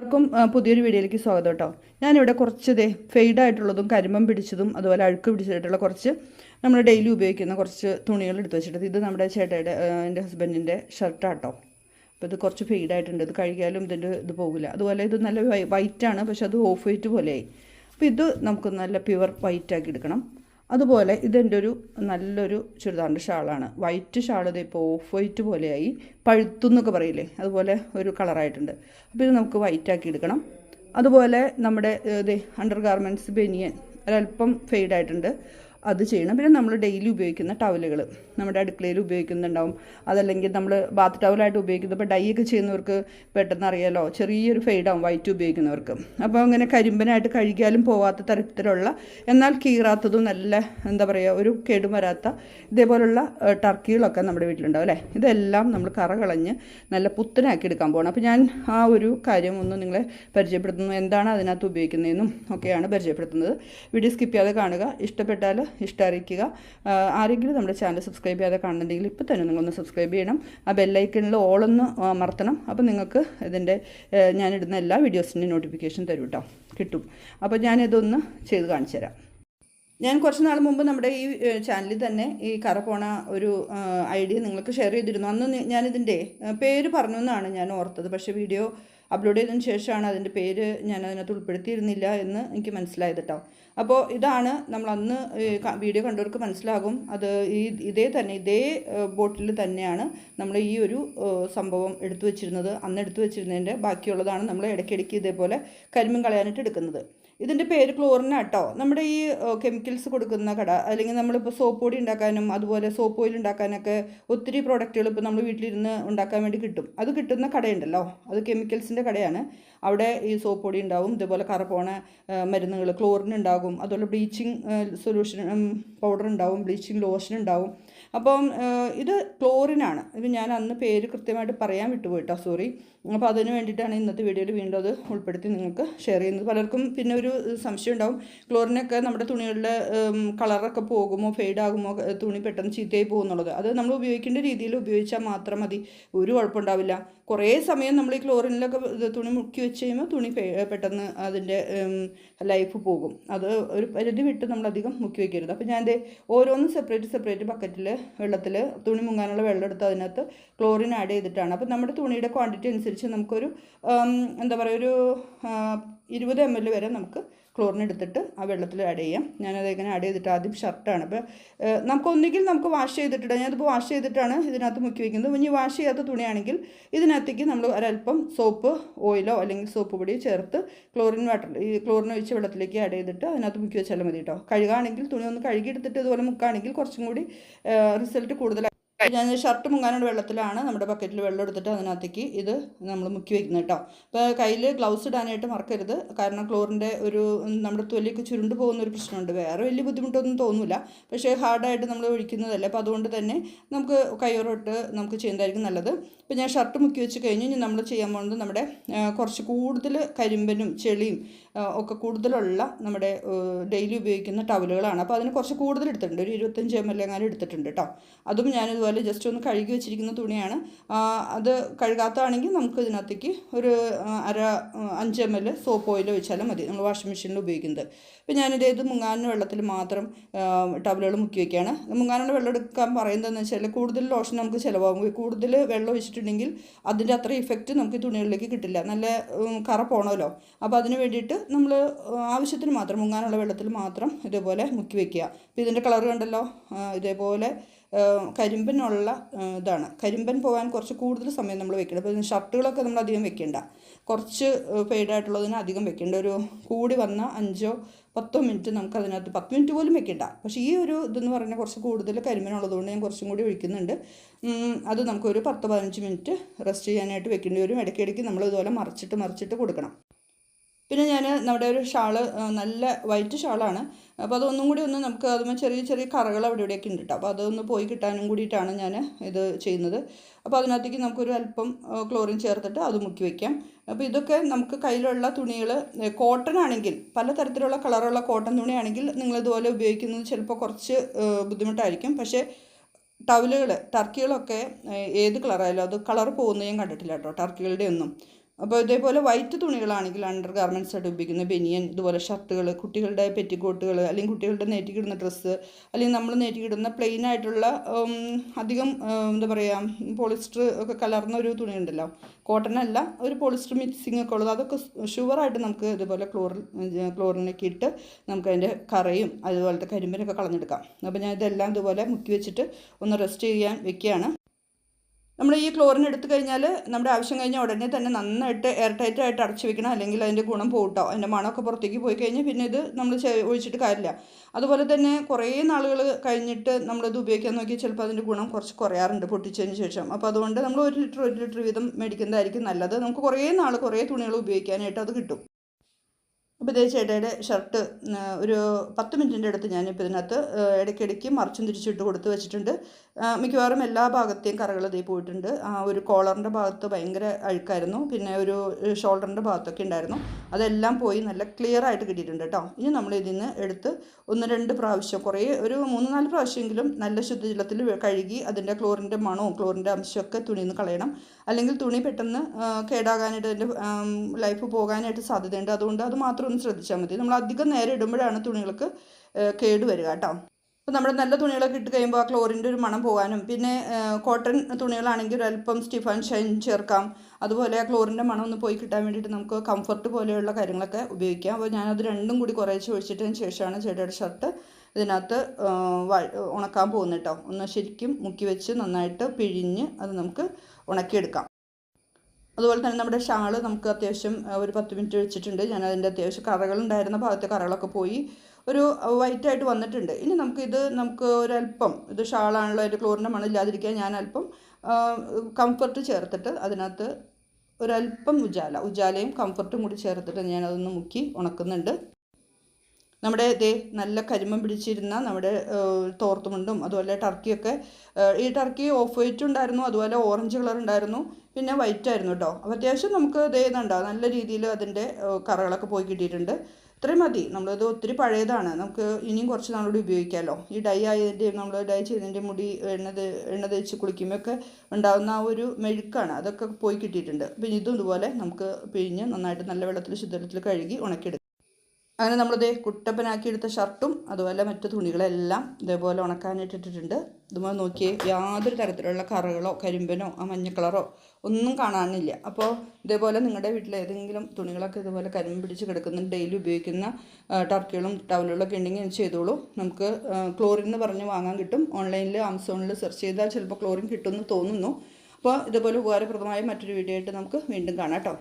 എല്ലാവർക്കും പുതിയൊരു വീഡിയോയിലേക്ക് സ്വാഗതം കേട്ടോ. ഞാനിവിടെ കുറച്ച് ദേ ഫെയ്ഡ് ആയിട്ടുള്ളതും കരിമ്പം പിടിച്ചതും അതുപോലെ അഴുക്ക് പിടിച്ചിട്ടുള്ള കുറച്ച് നമ്മൾ ഡെയിലി ഉപയോഗിക്കുന്ന കുറച്ച് തുണികൾ എടുത്ത് വെച്ചിട്ട് ഇത് നമ്മുടെ ചേട്ടയുടെ എന്റെ ഹസ്ബൻഡിന്റെ ഷർട്ടാട്ടോ അപ്പോൾ ഇത് കുറച്ച് ഫെയ്ഡ് ആയിട്ടുണ്ട് ഇത് കഴുകിയാലും ഇതിന്റെ ഇത് പോകില്ല. അതുപോലെ ഇത് നല്ല വൈറ്റാണ് പക്ഷെ അത് ഓഫ് വൈറ്റ് പോലെയായി. അപ്പോൾ ഇത് നമുക്ക് നല്ല പ്യുവർ വൈറ്റ് ആക്കി എടുക്കണം. അതുപോലെ ഇതെന്റെ ഒരു നല്ലൊരു ചുരിദാറിന്റെ ഷാളാണ്. വൈറ്റ് ഷാൾ ഇപ്പോൾ ഓഫ് വൈറ്റ് പോലെയായി പഴുത്തു എന്നൊക്കെ പറയില്ലേ? അതുപോലെ ഒരു കളറായിട്ടുണ്ട്. അപ്പോൾ ഇത് നമുക്ക് വൈറ്റ് ആക്കി എടുക്കണം. അതുപോലെ നമ്മുടെ ഇത് അണ്ടർ ഗാർമെന്റ്സ് ബെനിയൻ ഒരല്പം ഫെയ്ഡ് ആയിട്ടുണ്ട്. അത് ചെയ്യണം. പിന്നെ നമ്മൾ ഡെയിലി ഉപയോഗിക്കുന്ന ടവലുകൾ നമ്മുടെ അടുക്കളയിൽ ഉപയോഗിക്കുന്നുണ്ടാവും. അതല്ലെങ്കിൽ നമ്മൾ ബാത്ത് ടവലായിട്ട് ഉപയോഗിക്കുന്നത് ഇപ്പോൾ ഡൈ ഒക്കെ ചെയ്യുന്നവർക്ക് പെട്ടെന്ന് അറിയാലോ ചെറിയൊരു ഫെയ്ഡാവും വൈറ്റ് ഉപയോഗിക്കുന്നവർക്ക്. അപ്പോൾ അങ്ങനെ കരിമ്പനായിട്ട് കഴുകിയാലും പോവാത്ത തരത്തിലുള്ള എന്നാൽ കീറാത്തതും നല്ല എന്താ പറയുക ഒരു കേടും വരാത്ത ഇതേപോലുള്ള ടർക്കികളൊക്കെ നമ്മുടെ വീട്ടിലുണ്ടാവും അല്ലേ? ഇതെല്ലാം നമ്മൾ കറ കളഞ്ഞ് നല്ല പുത്തനാക്കി എടുക്കാൻ പോകണം അപ്പോൾ ഞാൻ ആ ഒരു കാര്യം ഒന്ന് നിങ്ങളെ പരിചയപ്പെടുത്തുന്നു. എന്താണ് അതിനകത്ത് ഉപയോഗിക്കുന്നതെന്നും ഒക്കെയാണ് പരിചയപ്പെടുത്തുന്നത്. വീഡിയോ സ്കിപ്പ് ചെയ്യാതെ കാണുക. ഇഷ്ടപ്പെട്ടാൽ ഇഷ്ടം ആരെങ്കിലും നമ്മുടെ ചാനൽ സബ്സ്ക്രൈബ് ചെയ്യാതെ കാണുന്നുണ്ടെങ്കിൽ ഇപ്പോൾ തന്നെ നിങ്ങളൊന്ന് സബ്സ്ക്രൈബ് ചെയ്യണം. ആ ബെല്ലൈക്കണിൽ ഓളൊന്ന് അമർത്തണം. അപ്പോൾ നിങ്ങൾക്ക് ഇതിന്റെ ഞാനിടുന്ന എല്ലാ വീഡിയോസിന്റെയും നോട്ടിഫിക്കേഷൻ തരും കേട്ടോ. കിട്ടും അപ്പോൾ ഞാനിതൊന്ന് ചെയ്ത് കാണിച്ചു തരാം. ഞാൻ കുറച്ച് നാൾ മുമ്പ് നമ്മുടെ ഈ ചാനലിൽ തന്നെ ഈ കറ പോണ ഒരു ഐഡിയ നിങ്ങൾക്ക് ഷെയർ ചെയ്തിരുന്നു. അന്ന് ഞാനിതിന്റെ പേര് പറഞ്ഞു എന്നാണ് ഞാൻ ഓർത്തത്. പക്ഷേ വീഡിയോ അപ്ലോഡ് ചെയ്തതിന് ശേഷമാണ് അതിന്റെ പേര് ഞാൻ അതിനകത്ത് ഉൾപ്പെടുത്തിയിരുന്നില്ല എന്ന് എനിക്ക് മനസ്സിലായത് കേട്ടോ. അപ്പോൾ ഇതാണ് നമ്മൾ അന്ന് വീഡിയോ കണ്ടവർക്ക് മനസ്സിലാകും. അത് ഈ ഇതേ തന്നെ ഇതേ ബോട്ടിൽ തന്നെയാണ് നമ്മൾ ഈ ഒരു സംഭവം എടുത്തു വെച്ചിരുന്നത്. അന്ന് എടുത്തു വെച്ചിരുന്നതിന്റെ ബാക്കിയുള്ളതാണ് നമ്മൾ ഇടയ്ക്കിടയ്ക്ക് ഇതേപോലെ കരിമീൻ കളയാനായിട്ട് എടുക്കുന്നത്. ഇതിന്റെ പേര് ക്ലോറിനാട്ടോ നമ്മുടെ ഈ കെമിക്കൽസ് കൊടുക്കുന്ന കട അല്ലെങ്കിൽ നമ്മളിപ്പോൾ സോപ്പ് പൊടി ഉണ്ടാക്കാനും അതുപോലെ സോപ്പ് ഓയിൽ ഉണ്ടാക്കാനൊക്കെ ഒത്തിരി പ്രോഡക്റ്റുകൾ ഇപ്പോൾ നമ്മൾ വീട്ടിലിരുന്ന് ഉണ്ടാക്കാൻ വേണ്ടി കിട്ടും. അത് കിട്ടുന്ന കടയുണ്ടല്ലോ. അത് കെമിക്കൽസിന്റെ കടയാണ്. അവിടെ ഈ സോപ്പ് പൊടി ഉണ്ടാവും ഇതേപോലെ കറ പോണ മരുന്നുകൾ ക്ലോറിൻ ഉണ്ടാകും അതുപോലെ ബ്ലീച്ചിങ് സൊല്യൂഷൻ പൗഡർ ഉണ്ടാവും ബ്ലീച്ചിങ് ലോഷൻ ഉണ്ടാവും. അപ്പം ഇത് ക്ലോറിനാണ് ഇത് ഞാൻ അന്ന് പേര് കൃത്യമായിട്ട് പറയാൻ വിട്ടുപോയിട്ടോ സോറി. അപ്പോൾ അതിന് വേണ്ടിയിട്ടാണ് ഇന്നത്തെ വീഡിയോയിൽ വീണ്ടും അത് ഉൾപ്പെടുത്തി നിങ്ങൾക്ക് ഷെയർ ചെയ്യുന്നത്. പലർക്കും പിന്നെ ഒരു സംശയം ഉണ്ടാവും ക്ലോറിനൊക്കെ നമ്മുടെ തുണികളുടെ കളറൊക്കെ പോകുമോ ഫെയ്ഡ് ആകുമോ തുണി പെട്ടെന്ന് ചീത്തയായി പോകുന്നുള്ളത്. അത് നമ്മൾ ഉപയോഗിക്കേണ്ട രീതിയിൽ ഉപയോഗിച്ചാൽ മാത്രം മതി. ഒരു കുഴപ്പമുണ്ടാവില്ല. കുറേ സമയം നമ്മൾ ഈ ക്ലോറിനിലൊക്കെ തുണി മുക്കി വെച്ച് കഴിയുമ്പോൾ തുണി പെട്ടെന്ന് അതിന്റെ ലൈഫ് പോകും. അത് ഒരു പരിധി വിട്ട് നമ്മൾ അധികം മുക്കി വയ്ക്കരുത് അപ്പോൾ ഞാൻ ഓരോന്നും സെപ്പറേറ്റ് സെപ്പറേറ്റ് ബക്കറ്റിൽ വെള്ളത്തിൽ തുണി മുങ്ങാനുള്ള വെള്ളം എടുത്ത് അതിനകത്ത് ക്ലോറിൻ ആഡ് ചെയ്തിട്ടാണ്. അപ്പോൾ നമ്മുടെ തുണിയുടെ ക്വാണ്ടിറ്റി അനുസരിച്ച് നമുക്കൊരു എന്താ പറയുക ഒരു ഇരുപത് എം എൽ വരെ നമുക്ക് ക്ലോറിൻ എടുത്തിട്ട് ആ വെള്ളത്തിൽ ആഡ് ചെയ്യാം. ഞാനത് ഇങ്ങനെ ആഡ് ചെയ്തിട്ട് ആദ്യം ഷർട്ടാണ് അപ്പോൾ നമുക്ക് ഒന്നുകിൽ നമുക്ക് വാഷ് ചെയ്തിട്ടിടാം. ഞാനിപ്പോൾ വാഷ് ചെയ്തിട്ടാണ് ഇതിനകത്ത് മുക്കി വയ്ക്കുന്നത് ഇനി വാഷ് ചെയ്യാത്ത തുണിയാണെങ്കിൽ ഇതിനകത്തേക്ക് നമ്മൾ ഒരല്പം സോപ്പ് ഓയിലോ അല്ലെങ്കിൽ സോപ്പ് പൊടിയോ ചേർത്ത് ക്ലോറിൻ വാട്ടർ ഈ ക്ലോറിൻ ഒഴിച്ച വെള്ളത്തിലേക്ക് ആഡ് ചെയ്തിട്ട് അതിനകത്ത് മുക്കി വെച്ചാലും മതി കേട്ടോ. കഴുകുകയാണെങ്കിൽ തുണി ഒന്ന് കഴുകിയെടുത്തിട്ട് ഇതുപോലെ മുക്കുകയാണെങ്കിൽ കുറച്ചും കൂടി റിസൾട്ട് കൂടുതൽ ഞാൻ ഷർട്ട് മുങ്ങാനുള്ള വെള്ളത്തിലാണ് നമ്മുടെ ബക്കറ്റിൽ വെള്ളം എടുത്തിട്ട് അതിനകത്തേക്ക് ഇത് നമ്മൾ മുക്കി വെക്കുന്നത് കേട്ടോ അപ്പോൾ കയ്യിൽ ഗ്ലൗസ് ഇടാനായിട്ട് മറക്കരുത്. കാരണം ക്ലോറിന്റെ ഒരു നമ്മുടെ തൊലിയൊക്കെ ചുരുണ്ട് പോകുന്ന ഒരു പ്രശ്നമുണ്ട്. വേറെ വലിയ ബുദ്ധിമുട്ടൊന്നും തോന്നില്ല പക്ഷേ ഹാർഡായിട്ട് നമ്മൾ ഒഴിക്കുന്നതല്ല. അപ്പോൾ അതുകൊണ്ട് തന്നെ നമുക്ക് കയ്യോറോട്ട് നമുക്ക് ചെയ്യുന്നതായിരിക്കും നല്ലത്. ഇപ്പോൾ ഞാൻ ഷർട്ട് മുക്കി വെച്ച് കഴിഞ്ഞ് ഇനി നമ്മൾ ചെയ്യാൻ പോകുന്നത് നമ്മുടെ കുറച്ച് കൂടുതൽ കരിമ്പനും ചെളിയും ഒക്കെ കൂടുതലുള്ള നമ്മുടെ ഡെയിലി ഉപയോഗിക്കുന്ന ടവലുകളാണ് അപ്പോൾ അതിന് കുറച്ച് കൂടുതൽ എടുത്തിട്ടുണ്ട്. ഒരു ഇരുപത്തഞ്ച് എം എൽ എങ്ങാനും എടുത്തിട്ടുണ്ട് കേട്ടോ അതും ഞാനിതുപോലെ ജസ്റ്റ് ഒന്ന് കഴുകി വെച്ചിരിക്കുന്ന തുണിയാണ്. അത് കഴുകാത്തതാണെങ്കിൽ നമുക്ക് ഇതിനകത്തേക്ക് ഒരു അര അഞ്ച് എം എൽ സോപ്പ് ഓയിൽ ഒഴിച്ചാലും മതി. നമ്മൾ വാഷിംഗ് മെഷീനിൽ ഉപയോഗിക്കുന്നത്. ഇപ്പം ഞാനിത് ഇത് മുങ്ങാനുള്ള വെള്ളത്തിൽ മാത്രം ടവലുകൾ മുക്കി വയ്ക്കുകയാണ് മുങ്ങാനുള്ള വെള്ളം എടുക്കാൻ പറയുന്നതെന്ന് വെച്ചാൽ കൂടുതൽ ലോഷൻ നമുക്ക് ചിലവാകും. കൂടുതൽ വെള്ളം ഒഴിച്ചിട്ടുണ്ടെങ്കിൽ അതിന്റെ അത്ര ഇഫക്റ്റ് നമുക്ക് തുണികളിലേക്ക് കിട്ടില്ല. നല്ല കറ പോണമല്ലോ. അപ്പോൾ അതിന് വേണ്ടിയിട്ട് നമ്മൾ ആവശ്യത്തിന് മാത്രം മുങ്ങാനുള്ള വെള്ളത്തിൽ മാത്രം ഇതേപോലെ മുക്കി വയ്ക്കുക അപ്പോൾ ഇതിന്റെ കളർ കണ്ടല്ലോ? ഇതേപോലെ കരിമ്പനുള്ള ഇതാണ്. കരിമ്പൻ പോകാൻ കുറച്ച് കൂടുതൽ സമയം നമ്മൾ വെക്കണം അപ്പോൾ ഷർട്ടുകളൊക്കെ നമ്മൾ അധികം വെക്കേണ്ട. കുറച്ച് ഫെയ്ഡായിട്ടുള്ളതിന് അധികം വെക്കേണ്ട. ഒരു കൂടി വന്ന അഞ്ചോ പത്തോ മിനിറ്റ് നമുക്ക് അതിനകത്ത് പത്ത് മിനിറ്റ് പോലും വെക്കേണ്ട. പക്ഷേ ഈ ഒരു ഇതെന്ന് പറഞ്ഞാൽ കുറച്ച് കൂടുതൽ കരിമ്പനുള്ളതുകൊണ്ട് ഞാൻ കുറച്ചും കൂടി ഒഴിക്കുന്നുണ്ട്. അത് നമുക്കൊരു പത്ത് പതിനഞ്ച് മിനിറ്റ് റെസ്റ്റ് ചെയ്യാനായിട്ട് വെക്കേണ്ടി വരും. ഇടയ്ക്കിടയ്ക്ക് നമ്മൾ ഇതുപോലെ മറിച്ചിട്ട് മറിച്ചിട്ട് കൊടുക്കണം. പിന്നെ ഞാൻ നമ്മുടെ ഒരു ഷാൾ നല്ല വൈറ്റ് ഷാളാണ്. അപ്പോൾ അതൊന്നും കൂടി ഒന്ന് നമുക്ക് അതുമ്പോൾ ചെറിയ ചെറിയ കറകൾ അവിടെ ഇവിടെയൊക്കെ ഉണ്ട് കേട്ടോ അപ്പോൾ അതൊന്ന് പോയി കിട്ടാനും കൂടിയിട്ടാണ് ഞാൻ ഇത് ചെയ്യുന്നത്. അപ്പോൾ അതിനകത്തേക്ക് നമുക്കൊരു അല്പം ക്ലോറിൻ ചേർത്തിട്ട് അത് മുക്കി വയ്ക്കാം അപ്പോൾ ഇതൊക്കെ നമുക്ക് കയ്യിലുള്ള തുണികൾ കോട്ടൺ ആണെങ്കിൽ പലതരത്തിലുള്ള കളറുള്ള കോട്ടൺ തുണിയാണെങ്കിൽ നിങ്ങൾ ഇതുപോലെ ഉപയോഗിക്കുന്നത് ചിലപ്പോൾ കുറച്ച് ബുദ്ധിമുട്ടായിരിക്കും. പക്ഷേ ടവലുകൾ ടർക്കികളൊക്കെ ഏത് കളറായാലും അത് കളർ പോകുന്നത് ഞാൻ കണ്ടിട്ടില്ല കേട്ടോ ടർക്കികളുടെ ഒന്നും അപ്പോൾ ഇതേപോലെ വൈറ്റ് തുണികളാണെങ്കിൽ അണ്ടർ ഗാർമെന്റ്സ് ആയിട്ട് ഉപയോഗിക്കുന്ന ബനിയൻ ഇതുപോലെ ഷർട്ടുകൾ കുട്ടികളുടെ പെറ്റിക്കോട്ടുകൾ അല്ലെങ്കിൽ കുട്ടികളുടെ നേറ്റിക്കിടുന്ന ഡ്രസ്സ് അല്ലെങ്കിൽ നമ്മൾ നേറ്റിക്കിടുന്ന പ്ലെയിൻ ആയിട്ടുള്ള അധികം എന്താ പറയുക പോളിസ്റ്റർ ഒക്കെ കലർന്ന ഒരു തുണി ഉണ്ടല്ലോ. കോട്ടൺ അല്ല ഒരു പോളിസ്റ്റർ മിക്സിംഗ് ഒക്കെ ഉള്ളത്. അതൊക്കെ ഷുവറായിട്ട് നമുക്ക് ഇതുപോലെ ക്ലോറിൻ ക്ലോറിനൊക്കെ ഇട്ട് നമുക്ക് അതിന്റെ കറയും അതുപോലത്തെ കരിമ്പനൊക്കെ കളഞ്ഞെടുക്കാം. അപ്പോൾ ഞാൻ ഇതെല്ലാം ഇതുപോലെ മുക്കി വെച്ചിട്ട് ഒന്ന് റെസ്റ്റ് ചെയ്യാൻ വെക്കുകയാണ്. നമ്മൾ ഈ ക്ലോറിൻ എടുത്തു കഴിഞ്ഞാൽ നമ്മുടെ ആവശ്യം കഴിഞ്ഞാൽ ഉടനെ തന്നെ നന്നായിട്ട് എയർ ടൈറ്റ് ആയിട്ട് അടച്ചു വെക്കണം. അല്ലെങ്കിൽ അതിന്റെ ഗുണം പോട്ടോ അതിന്റെ മണമൊക്കെ പുറത്തേക്ക് പോയി കഴിഞ്ഞാൽ പിന്നെ ഇത് നമ്മൾ ഒഴിച്ചിട്ട് കാര്യമില്ല. അതുപോലെ തന്നെ കുറേ നാളുകൾ കഴിഞ്ഞിട്ട് നമ്മളിത് ഉപയോഗിക്കാൻ നോക്കിയാൽ ചിലപ്പോൾ അതിന്റെ ഗുണം കുറച്ച് കുറയാറുണ്ട് പൊട്ടിച്ചതിന് ശേഷം. അപ്പോൾ അതുകൊണ്ട് നമ്മൾ ഒരു ലിറ്റർ ഒരു ലിറ്റർ വീതം മേടിക്കുന്നതായിരിക്കും നല്ലത്. നമുക്ക് കുറേ നാൾ കുറേ തുണികൾ ഉപയോഗിക്കാനായിട്ട് അത് കിട്ടും. അപ്പോൾ ഇതേ ചേട്ടയുടെ ഷർട്ട് ഒരു പത്ത് മിനിറ്റിന്റെ അടുത്ത് ഞാനിപ്പോൾ ഇതിനകത്ത് ഇടയ്ക്കിടയ്ക്ക് മറിച്ചും തിരിച്ചിട്ട് കൊടുത്ത് വെച്ചിട്ടുണ്ട്. മിക്കവാറും എല്ലാ ഭാഗത്തെയും കറകൾ ഇതേ പോയിട്ടുണ്ട്. ആ ഒരു കോളറിന്റെ ഭാഗത്ത് ഭയങ്കര അഴുക്കായിരുന്നു. പിന്നെ ഒരു ഷോൾഡറിന്റെ ഭാഗത്തൊക്കെ ഉണ്ടായിരുന്നു. അതെല്ലാം പോയി നല്ല ക്ലിയർ ആയിട്ട് കിട്ടിയിട്ടുണ്ട് കേട്ടോ ഇനി നമ്മൾ ഇതിൽ നിന്ന് എടുത്ത് ഒന്ന് രണ്ട് പ്രാവശ്യം കുറേ ഒരു മൂന്ന് നാല് പ്രാവശ്യമെങ്കിലും നല്ല ശുദ്ധജലത്തിൽ കഴുകി അതിന്റെ ക്ലോറിന്റെ മണവും ക്ലോറിന്റെ അംശമൊക്കെ തുണിയിൽ നിന്ന് കളയണം. അല്ലെങ്കിൽ തുണി പെട്ടെന്ന് കേടാകാനായിട്ട് അതിന്റെ ലൈഫ് പോകാനായിട്ട് സാധ്യതയുണ്ട്. അതുകൊണ്ട് അത് മാത്രം ഒന്ന് ശ്രദ്ധിച്ചാൽ മതി. നമ്മൾ അധികം നേരം ഇടുമ്പോഴാണ് തുണികൾക്ക് കേട് വരിക കേട്ടോ അപ്പോൾ നമ്മുടെ നല്ല തുണികളൊക്കെ ഇട്ട് കഴിയുമ്പോൾ ആ ക്ലോറിന്റെ ഒരു മണം പോകാനും പിന്നെ കോട്ടൺ തുണികളാണെങ്കിൽ ഒരു അല്പം സ്റ്റിഫൻ ഷൈൻ ചേർക്കാം. അതുപോലെ ആ ക്ലോറിന്റെ മണം ഒന്ന് പോയി കിട്ടാൻ വേണ്ടിയിട്ട് നമുക്ക് കംഫർട്ട് പോലെയുള്ള കാര്യങ്ങളൊക്കെ ഉപയോഗിക്കാം. അപ്പോൾ ഞാനത് രണ്ടും കൂടി കുറേശ്ശെ ഒഴിച്ചിട്ടതിന് ശേഷമാണ് ചേട്ടയുടെ ഷർട്ട് ഇതിനകത്ത് ഉണക്കാൻ പോകുന്നത് കേട്ടോ. ഒന്ന് ശരിക്കും മുക്കി വെച്ച് നന്നായിട്ട് പിഴിഞ്ഞ് അത് നമുക്ക് ഉണക്കിയെടുക്കാം. അതുപോലെ തന്നെ നമ്മുടെ ഷാൾ നമുക്ക് അത്യാവശ്യം ഒരു പത്ത് മിനിറ്റ് വെച്ചിട്ടുണ്ട്. ഞാൻ അതിന്റെ അത്യാവശ്യം കറകളുണ്ടായിരുന്ന ഭാഗത്തെ കറകളൊക്കെ പോയി ഒരു വൈറ്റായിട്ട് വന്നിട്ടുണ്ട്. ഇനി നമുക്കിത് നമുക്ക് ഒരല്പം ഇത് ഷാളാണല്ലോ അതിന്റെ ക്ലോറിന്റെ മണില്ലാതിരിക്കാൻ ഞാൻ അല്പം കംഫർട്ട് ചേർത്തിട്ട് അതിനകത്ത് ഒരല്പം ഉജാല. ഉജാലയും കംഫർട്ടും കൂടി ചേർത്തിട്ട് ഞാൻ അതൊന്ന് മുക്കി ഉണക്കുന്നുണ്ട്. നമ്മുടെ ഇതേ നല്ല കരിമം പിടിച്ചിരുന്ന നമ്മുടെ തോർത്തുമുണ്ടും അതുപോലെ ടർക്കിയൊക്കെ ഈ ടർക്കി ഓഫ് വൈറ്റ് ഉണ്ടായിരുന്നു അതുപോലെ ഓറഞ്ച് കളർ ഉണ്ടായിരുന്നു പിന്നെ വൈറ്റ് ആയിരുന്നു കേട്ടോ അപ്പോൾ അത്യാവശ്യം നമുക്ക് ഇതേ ഇതുണ്ടാവും നല്ല രീതിയിൽ അതിന്റെ കറകളൊക്കെ പോയി കിട്ടിയിട്ടുണ്ട്. ഇത്രയും മതി. നമ്മളിത് ഒത്തിരി പഴയതാണ്. നമുക്ക് ഇനിയും കുറച്ച് നാളുകൂടി ഉപയോഗിക്കാമല്ലോ ഈ ഡൈ ആയതിന്റെയും നമ്മൾ ഡൈ ചെയ്തതിന്റെ മുടി എണ്ണത് എണ്ണ തേച്ച് കുളിക്കുമ്പോഴൊക്കെ ഉണ്ടാകുന്ന ആ ഒരു മെഴുക്കാണ്. അതൊക്കെ പോയി കിട്ടിയിട്ടുണ്ട്. പിന്നെ ഇതും ഇതുപോലെ നമുക്ക് പിഴിഞ്ഞ് നന്നായിട്ട് നല്ല വെള്ളത്തിൽ ശുദ്ധത്തിൽ കഴുകി ഉണക്കിയെടുക്കാം. അങ്ങനെ നമ്മളിത് കുട്ടപ്പനാക്കി എടുത്ത ഷർട്ടും അതുപോലെ മറ്റു തുണികളെല്ലാം ഇതേപോലെ ഉണക്കാനിട്ടിട്ടുണ്ട് ഇതുപോലെ നോക്കിയേ യാതൊരു തരത്തിലുള്ള കറകളോ കരിമ്പനോ ആ മഞ്ഞ കളറോ ഒന്നും കാണാനില്ല. അപ്പോൾ ഇതേപോലെ നിങ്ങളുടെ വീട്ടിൽ ഏതെങ്കിലും തുണികളൊക്കെ ഇതുപോലെ കരിമ്പ് പിടിച്ച് കിടക്കുന്ന ഡെയിലി ഉപയോഗിക്കുന്ന ടർക്കികളും ടവലുകളൊക്കെ ഉണ്ടെങ്കിൽ ചെയ്തോളൂ. നമുക്ക് ക്ലോറിൻ എന്ന് പറഞ്ഞ് വാങ്ങാൻ കിട്ടും. ഓൺലൈനിൽ ആമസോണിൽ സെർച്ച് ചെയ്താൽ ചിലപ്പോൾ ക്ലോറിൻ കിട്ടുമെന്ന് തോന്നുന്നു. അപ്പോൾ ഇതുപോലെ ഉപകാരപ്രദമായ മറ്റൊരു വീഡിയോ ആയിട്ട് നമുക്ക് വീണ്ടും കാണാം കേട്ടോ.